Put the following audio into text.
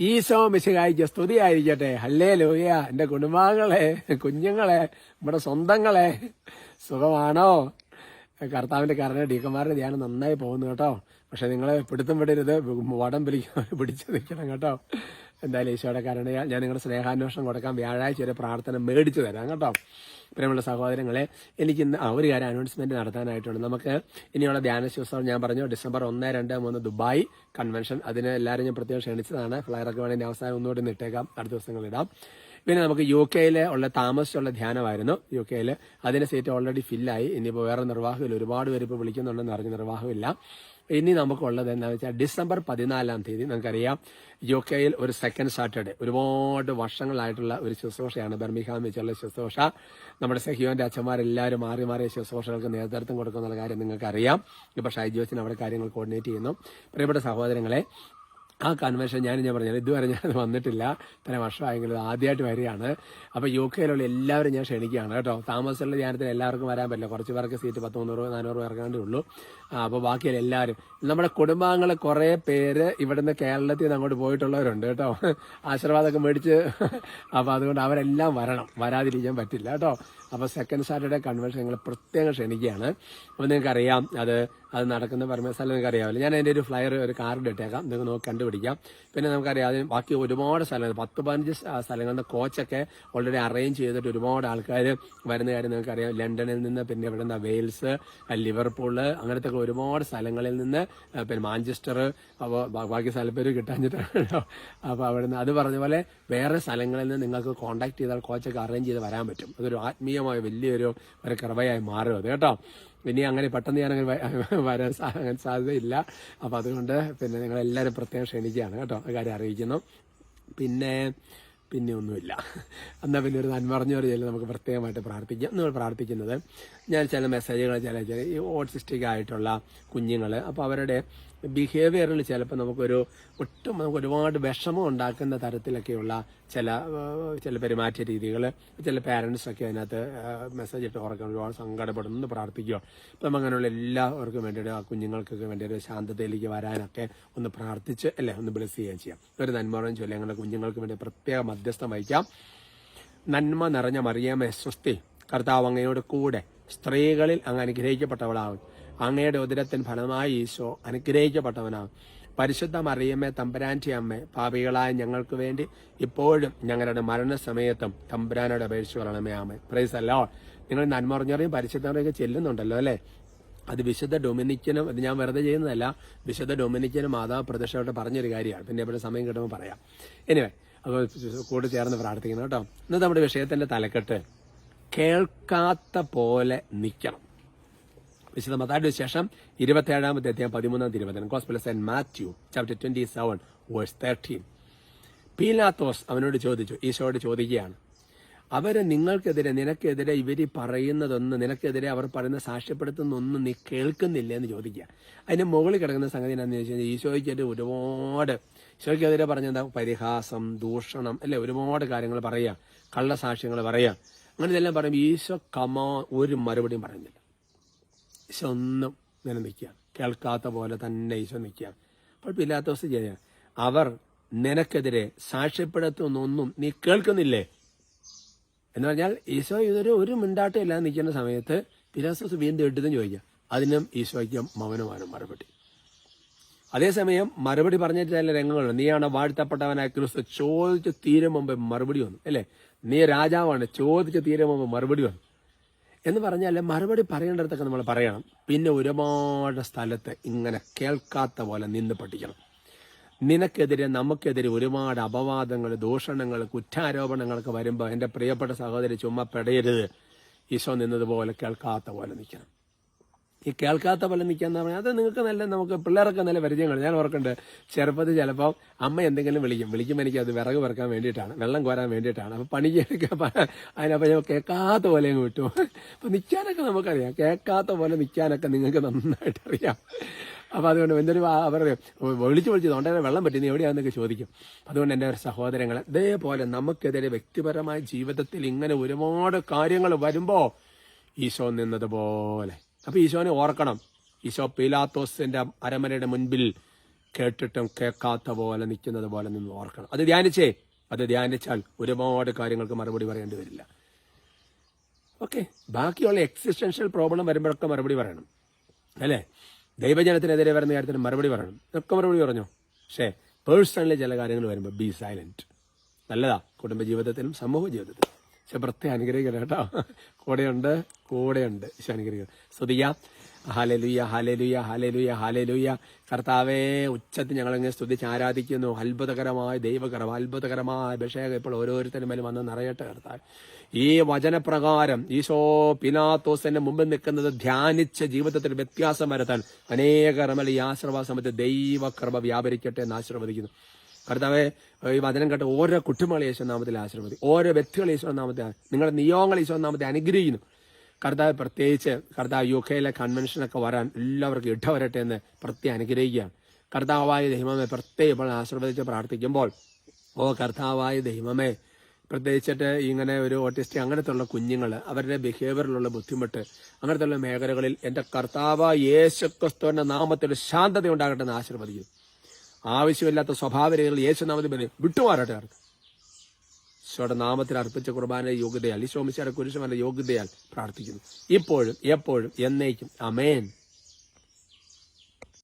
ഈശോ മിശിഹായിക്ക് സ്തുതിയായിരിക്കട്ടെ. ഹല്ലേ ലോയ എന്റെ കുടുംബാംഗങ്ങളെ കുഞ്ഞുങ്ങളെ നമ്മുടെ സ്വന്തങ്ങളെ സുഖമാണോ? കർത്താവിന്റെ കാരണം ഡീക്കന്മാരുടെ ധ്യാനം നന്നായി പോകുന്നു കേട്ടോ. പക്ഷെ നിങ്ങളെ പിടുത്തം വിടരുത്. വടം പിടിക്ക പിടിച്ചു നിൽക്കണം കേട്ടോ. എന്തായാലും ഈശോയുടെ കരണയാൽ ഞാൻ നിങ്ങളുടെ സ്നേഹാന്വേഷണം കൊടുക്കാൻ വ്യാഴാഴ്ച ഒരു പ്രാർത്ഥന മേടിച്ചു തരാം കേട്ടോ. പ്രിയമുള്ള സഹോദരങ്ങളെ എനിക്ക് ഇന്ന് ഒരു കാര്യം അനൗൺസ്മെന്റ് നടത്താനായിട്ടുണ്ട്. നമുക്ക് ഇനിയുള്ള ധ്യാന ശിവസം ഞാൻ പറഞ്ഞു ഡിസംബർ ഒന്ന് രണ്ട് മൂന്ന് ദുബായ് കൺവെൻഷൻ അതിന് എല്ലാവരും ഞാൻ പ്രത്യേകം ക്ഷണിച്ചതാണ്. ഫ്ലയറൊക്കെ വേണമെങ്കിൽ അവസാനം ഒന്നുകൂടി നിട്ടേക്കാം അടുത്ത ദിവസങ്ങളിൽ ഇടാം. പിന്നെ നമുക്ക് യു കെയിൽ ഉള്ള താമസിച്ചുള്ള ധ്യാനമായിരുന്നു യു കെയിൽ. അതിന്റെ സീറ്റ് ഓൾറെഡി ഫില്ലായി ഇനിയിപ്പോൾ വേറെ നിർവാഹമില്ല. ഒരുപാട് പേര് ഇപ്പോൾ വിളിക്കുന്നുണ്ടെന്ന് അറിഞ്ഞ നിർവാഹമില്ല. ഇനി നമുക്കുള്ളത് എന്താണെന്ന് വെച്ചാൽ ഡിസംബർ പതിനാലാം തീയതി നമുക്കറിയാം യു കെയിൽ ഒരു സെക്കൻഡ് സാറ്റർഡേ ഒരുപാട് വർഷങ്ങളായിട്ടുള്ള ഒരു ശുശ്രൂഷയാണ്. ബർമിഹാം വെച്ചുള്ള ശുശ്രൂഷ. നമ്മുടെ സഹിയോന്റെ അച്ഛന്മാരെല്ലാവരും മാറി മാറിയ ശുശ്രൂഷകൾക്ക് നേതൃത്വം കൊടുക്കുന്ന കാര്യം നിങ്ങൾക്കറിയാം. ഇപ്പോൾ ഷൈജോസിന് അവിടെ കാര്യങ്ങൾ കോർഡിനേറ്റ് ചെയ്യുന്നു. പ്രിയപ്പെട്ട സഹോദരങ്ങളെ ആ കൺവെൻഷൻ ഞാൻ ഞാൻ പറഞ്ഞത് ഇതുവരെ ഞാൻ വന്നിട്ടില്ല. ഇത്ര വർഷമായെങ്കിലും ആദ്യമായിട്ട് വരികയാണ്. അപ്പോൾ യു കെയിലുള്ള എല്ലാവരും ഞാൻ ക്ഷണിക്കുകയാണ് കേട്ടോ. താമസമുള്ള ധ്യാനത്തിന് എല്ലാവർക്കും വരാൻ പറ്റില്ല. കുറച്ച് പേർക്ക് സീറ്റ് പത്ത് മുന്നൂറ് നാനൂറ് പേർക്കാണ്ടേ ഉള്ളൂ. അപ്പോൾ ബാക്കിയുള്ള എല്ലാവരും. നമ്മുടെ കുടുംബാംഗങ്ങൾ കുറേ പേര് ഇവിടുന്ന് കേരളത്തിൽ നിന്ന് അങ്ങോട്ട് പോയിട്ടുള്ളവരുണ്ട് കേട്ടോ. ആശീർവാദമൊക്കെ മേടിച്ച് അപ്പോൾ അതുകൊണ്ട് അവരെല്ലാം വരണം. വരാതിരിക്കാൻ പറ്റില്ല കേട്ടോ. അപ്പോൾ സെക്കൻഡ് സാറ്റർഡേ കൺവെൻഷൻ ഞങ്ങൾ പ്രത്യേകം ക്ഷണിക്കുകയാണ്. അപ്പോൾ നിങ്ങൾക്കറിയാം അത് അത് നടക്കുന്ന പരമസ്ഥലം നിങ്ങൾക്ക് അറിയാമല്ലോ. ഞാൻ അതിന്റെ ഒരു ഫ്ലയർ ഒരു കാർഡ് ഇട്ടേക്കാം. നിങ്ങൾക്ക് നോക്കി കണ്ടുപിടിക്കാം. പിന്നെ നമുക്കറിയാം അതിന് ബാക്കി ഒരുപാട് സ്ഥലങ്ങൾ പത്ത് പതിനഞ്ച് സ്ഥ- സ്ഥലങ്ങളുടെ കോച്ചൊക്കെ ഓൾറെഡി അറേഞ്ച് ചെയ്തിട്ട് ഒരുപാട് ആൾക്കാർ വരുന്ന കാര്യം നിങ്ങൾക്കറിയാം. ലണ്ടനിൽ നിന്ന് പിന്നെ ഇവിടെ നിന്ന് വെയിൽസ് ലിവർപൂൾ അങ്ങനത്തെ ഒരുപാട് സ്ഥലങ്ങളിൽ നിന്ന് പിന്നെ മാഞ്ചസ്റ്റർ അപ്പോൾ ബാക്കി സ്ഥലപ്പേര് കിട്ടാഞ്ഞിട്ടാണല്ലോ അപ്പോൾ അവിടെ നിന്ന് അത് പറഞ്ഞ പോലെ വേറെ സ്ഥലങ്ങളിൽ നിന്ന് നിങ്ങൾക്ക് കോൺടാക്ട് ചെയ്താൽ കോച്ചൊക്കെ അറേഞ്ച് ചെയ്ത് വരാൻ പറ്റും. അതൊരു ആത്മീയമായ വലിയൊരു ഒരു കൃപയായി മാറും കേട്ടോ. ഇനി അങ്ങനെ പെട്ടെന്ന് ഞാൻ അങ്ങനെ വരാൻ സാധ്യതയില്ല. അപ്പോൾ അതുകൊണ്ട് പിന്നെ നിങ്ങളെല്ലാവരും പ്രത്യേകം ക്ഷണിക്കുകയാണ് കേട്ടോ. കാര്യം അറിയിക്കുന്നു. പിന്നെ പിന്നെ ഒന്നുമില്ല. എന്നാൽ പിന്നെ ഒരു നന്മറഞ്ഞ ഒരു ചില നമുക്ക് പ്രത്യേകമായിട്ട് പ്രാർത്ഥിക്കാം. നമ്മൾ പ്രാർത്ഥിക്കുന്നത് ഞാൻ ചില മെസ്സേജുകൾ ചില ചില ഈ ഓട്ടിസ്റ്റിക് ആയിട്ടുള്ള കുഞ്ഞുങ്ങൾ അപ്പോൾ അവരുടെ ബിഹേവിയറിൽ ചിലപ്പോൾ നമുക്കൊരു ഒട്ടും നമുക്ക് ഒരുപാട് വിഷമം ഉണ്ടാക്കുന്ന തരത്തിലൊക്കെയുള്ള ചില ചില പെരുമാറ്റ രീതികൾ ചില പാരൻസൊക്കെ അതിനകത്ത് മെസ്സേജ് ഇട്ട് ഓർക്കാൻ ഒരുപാട് സങ്കടപ്പെടുന്നു പ്രാർത്ഥിക്കുക. അപ്പം അങ്ങനെയുള്ള എല്ലാവർക്കും വേണ്ടിയിട്ട് ആ കുഞ്ഞുങ്ങൾക്കൊക്കെ വേണ്ടി ഒരു ശാന്തതയിലേക്ക് വരാനൊക്കെ ഒന്ന് പ്രാർത്ഥിച്ച് അല്ലേ ഒന്ന് ബ്ലസ് ചെയ്യുകയും ചെയ്യാം. ഒരു നന്മറും ചൊല്ലി ഞങ്ങളുടെ കുഞ്ഞുങ്ങൾക്ക് വേണ്ടി പ്രത്യേക മധ്യസ്ഥം വഹിക്കാം. നന്മ നിറഞ്ഞ മറിയാമേ സ്വസ്തി. കർത്താവ് അങ്ങയോട് കൂടെ സ്ത്രീകളിൽ അങ്ങ് അനുഗ്രഹിക്കപ്പെട്ടവളാകും അങ്ങയുടെ ഉദരത്തിൻ ഫലമായി ഈശോ അനുഗ്രഹിക്കപ്പെട്ടവനാകും പരിശുദ്ധ മറിയമ്മേ തമ്പുരാന്റെ അമ്മ പാപികളായ ഞങ്ങൾക്ക് വേണ്ടി ഇപ്പോഴും ഞങ്ങളുടെ മരണസമയത്തും തമ്പുരാനോട് അപേക്ഷിച്ച് പറയണമേ ആമേ പ്രൈസ് അല്ലോ നിങ്ങൾ നന്മറിഞ്ഞറിയും പരിശുദ്ധമറിയൊക്കെ ചെല്ലുന്നുണ്ടല്ലോ അല്ലേ? അത് വിശുദ്ധ ഡൊമിനിക്കനും അത് ഞാൻ വെറുതെ ചെയ്യുന്നതല്ല വിശുദ്ധ ഡൊമിനിക്കനും മാതാവ് പ്രദർശനമായിട്ട് പറഞ്ഞൊരു കാര്യമാണ്. പിന്നെ എപ്പോഴും സമയം കിട്ടുമ്പോൾ പറയാം. എനിവേ അപ്പോൾ കൂടെ ചേർന്ന് പ്രാർത്ഥിക്കുന്നു കേട്ടോ. ഇന്ന് നമ്മുടെ വിഷയത്തിന്റെ തലക്കെട്ട്. കേൾക്കാത്ത പോലെ നിൽക്കണം വിശുദ്ധ മത്തായുടെ ശേഷം ഇരുപത്തേഴാമത്തെ അധ്യായം പതിമൂന്നാം തിരുവചനം gospel saint Matthew chapter twenty seven verse thirteen പീലാത്തോസ് അവനോട് ചോദിച്ചു ഈശോയോട് ചോദിക്കുകയാണ് അവർ നിങ്ങൾക്കെതിരെ നിനക്കെതിരെ ഇവർ പറയുന്നതൊന്ന് നിനക്കെതിരെ അവർ പറയുന്ന സാക്ഷ്യപ്പെടുത്തുന്നൊന്നും നീ കേൾക്കുന്നില്ല? എന്ന് ചോദിക്കുക. അതിന് മുകളിൽ കിടക്കുന്ന സംഗതി എന്താണെന്ന് ചോദിച്ചു കഴിഞ്ഞാൽ ഈശോയ്ക്കെതിരെ ഒരുപാട് ഈശോയ്ക്കെതിരെ പറഞ്ഞെന്താ? പരിഹാസം ദൂഷണം അല്ലെ? ഒരുപാട് കാര്യങ്ങൾ പറയുക കള്ളസാക്ഷ്യങ്ങൾ പറയുക. അങ്ങനെ ഇതെല്ലാം പറയുമ്പോൾ ഈശോ കമാ ഒരു മറുപടിയും പറയുന്നില്ല. ഈശോ ഒന്നും ഇങ്ങനെ നിൽക്കുക. കേൾക്കാത്ത പോലെ തന്നെ ഈശോ നിൽക്കുക. അപ്പോൾ അവസ്ഥ ചെയ്യുക അവർ നിനക്കെതിരെ സാക്ഷ്യപ്പെടുത്തുന്നൊന്നും നീ കേൾക്കുന്നില്ലേ? എന്ന് പറഞ്ഞാൽ ഈശോ ഇതൊരു ഒരു മിണ്ടാട്ടം ഇല്ലാതെ നിൽക്കുന്ന സമയത്ത് പിലാത്തോസ് വീണ്ടും എടുത്തും ചോദിക്കുക. അതിനും ഈശോയ്ക്ക് മൗനമാണ് മറുപടി. അതേസമയം മറുപടി പറഞ്ഞ ചില രംഗങ്ങളുണ്ട്. നീയാണ് വാഴ്ത്തപ്പെട്ടവനായ ക്രിസ്തു ചോദിച്ച തീരം മുമ്പ് മറുപടി വന്നു. അല്ലേ? നീ രാജാവാണ് ചോദിച്ച തീരം മുമ്പ് മറുപടി വന്നു. എന്ന് പറഞ്ഞാൽ മറുപടി പറയേണ്ടടുത്തൊക്കെ നമ്മൾ പറയണം. പിന്നെ ഒരുപാട് സ്ഥലത്ത് ഇങ്ങനെ കേൾക്കാത്ത പോലെ നിന്ന് പഠിക്കണം. നിനക്കെതിരെ നമുക്കെതിരെ ഒരുപാട് അപവാദങ്ങൾ ദൂഷണങ്ങൾ കുറ്റാരോപണങ്ങളൊക്കെ വരുമ്പോൾ എന്റെ പ്രിയപ്പെട്ട സഹോദരി ചുമ്മാ പെടയരുത്. ഈശോ നിന്നതുപോലെ കേൾക്കാത്ത പോലെ നിൽക്കണം. ഈ കേൾക്കാത്ത പോലെ നിൽക്കാന്ന് പറഞ്ഞാൽ അത് നിങ്ങൾക്ക് നല്ല നമുക്ക് പിള്ളേരൊക്കെ നല്ല പരിചയങ്ങൾ ഞാൻ ഓർക്കുന്നുണ്ട് ചെറുപ്പത്തിൽ ചിലപ്പോൾ അമ്മ എന്തെങ്കിലും വിളിക്കും. വിളിക്കുമ്പോൾ എനിക്ക് അത് വിറക് പെറുക്കാൻ വേണ്ടിയിട്ടാണ് വെള്ളം കോരാൻ വേണ്ടിയിട്ടാണ്. അപ്പോൾ പണിക്ക് അതിനപ്പോൾ ഞാൻ കേൾക്കാത്ത പോലെ അങ്ങ് വിട്ടു. അപ്പോൾ നിൽക്കാനൊക്കെ നമുക്കറിയാം. കേൾക്കാത്ത പോലെ നിൽക്കാനൊക്കെ നിങ്ങൾക്ക് നന്നായിട്ട് അറിയാം. അപ്പോൾ അതുകൊണ്ട് എന്തൊരു അവർ വിളിച്ചു വിളിച്ചു തൊണ്ടേ വെള്ളം പറ്റി നീ എവിടെയാണെന്നൊക്കെ ചോദിക്കും. അതുകൊണ്ട് എന്റെ ഒരു സഹോദരങ്ങൾ ഇതേപോലെ നമുക്കെതിരെ വ്യക്തിപരമായ ജീവിതത്തിൽ ഇങ്ങനെ ഒരുപാട് കാര്യങ്ങൾ വരുമ്പോൾ ഈശോ നിന്നതുപോലെ അപ്പൊ ഈശോനെ ഓർക്കണം. ഈശോ പീലാത്തോസിന്റെ അരമനയുടെ മുൻപിൽ കേട്ടിട്ടും കേൾക്കാത്ത പോലെ നിൽക്കുന്നത് പോലെ നിന്ന് ഓർക്കണം. അത് ധ്യാനിച്ചേ. അത് ധ്യാനിച്ചാൽ ഒരുപാട് കാര്യങ്ങൾക്ക് മറുപടി പറയേണ്ടി വരില്ല. ഓക്കെ. ബാക്കിയുള്ള എക്സിസ്റ്റൻഷ്യൽ പ്രോബ്ലം വരുമ്പോഴൊക്കെ മറുപടി പറയണം. അല്ലേ? ദൈവജനത്തിനെതിരെ വരുന്ന കാര്യത്തിന് മറുപടി പറയണം. ഇതൊക്കെ മറുപടി പറഞ്ഞു? പക്ഷേ പേഴ്സണലി ചില കാര്യങ്ങൾ വരുമ്പോൾ ബി സൈലന്റ് നല്ലതാ. കുടുംബ ജീവിതത്തിലും സമൂഹ ജീവിതത്തിലും പ്രത്യേകം അനുഗ്രഹിക്കണം കേട്ടോ. കൂടെയുണ്ട് കൂടെയുണ്ട് പക്ഷെ അനുഗ്രഹിക്കണം സ്തുതിക്കാം. ഹാലലുയ ഹാലലുയ ഹാലലുയ ഹാലലുയ കർത്താവേ ഉച്ചത്തിൽ ഞങ്ങളിങ്ങനെ സ്തുതിച്ച് ആരാധിക്കുന്നു. അത്ഭുതകരമായ ദൈവകരം അത്ഭുതകരമായ അഭിഷേകം ഇപ്പോൾ ഓരോരുത്തരും മേലും വന്ന് നിറയട്ടെ കർത്താവ്. ഈ വചനപ്രകാരം ഈശോ പിനാത്തോസിന്റെ മുമ്പിൽ നിൽക്കുന്നത് ധ്യാനിച്ച ജീവിതത്തിൽ വ്യത്യാസം വരുത്താൻ അനേകരമല്ല ഈ ആശ്രവാസമത്തെ ദൈവകൃപ വ്യാപരിക്കട്ടെ എന്ന് ആശീർവദിക്കുന്നു. കർത്താവെ ഈ വചനം കേട്ട് ഓരോ കുട്ടിമകളെ യേശുനാമത്തിൽ നാമത്തിൽ ആശ്രമതി ഓരോ വ്യക്തികളെ യേശുനാമത്തെ നാമത്തെ നിങ്ങളുടെ നിയോഗങ്ങൾ യേശുനാമത്തെ നാമത്തെ അനുഗ്രഹിക്കുന്നു. കർത്താവ് പ്രത്യേകിച്ച് കർത്താവ് യു കെയിലെ കൺവെൻഷനൊക്കെ വരാൻ എല്ലാവർക്കും ഇടവരട്ടെ എന്ന് പ്രത്യേകം അനുഗ്രഹിക്കുകയാണ്. കർത്താവായ ദൈവമേ പ്രത്യേകം ആശീർവദിച്ച് പ്രാർത്ഥിക്കുമ്പോൾ ഓ കർത്താവായ ദൈവമേ പ്രത്യേകിച്ചിട്ട് ഇങ്ങനെ ഒരു ഓട്ടിസ്റ്റ് അങ്ങനത്തെ ഉള്ള കുഞ്ഞുങ്ങൾ അവരുടെ ബിഹേവിയറിലുള്ള ബുദ്ധിമുട്ട് അങ്ങനത്തെ ഉള്ള മേഖലകളിൽ എന്റെ കർത്താവ് യേശുക്രിസ്തുവിന്റെ നാമത്തിൽ ശാന്തത ഉണ്ടാകട്ടെ എന്ന് ആശീർവദിക്കുന്നു. ആവശ്യമില്ലാത്ത സ്വഭാവരേഖകൾ യേശുനാമത്തിൽ പറഞ്ഞു വിട്ടുമാറട്ടെ അവർക്ക് ഈശോയുടെ നാമത്തിൽ അർപ്പിച്ച കുർബാന യോഗ്യതയാൽ ഈശോമിശയുടെ കുരിശുമന്റെ യോഗ്യതയാൽ പ്രാർത്ഥിക്കുന്നു. ഇപ്പോഴും എപ്പോഴും എന്നേക്കും. അമേൻ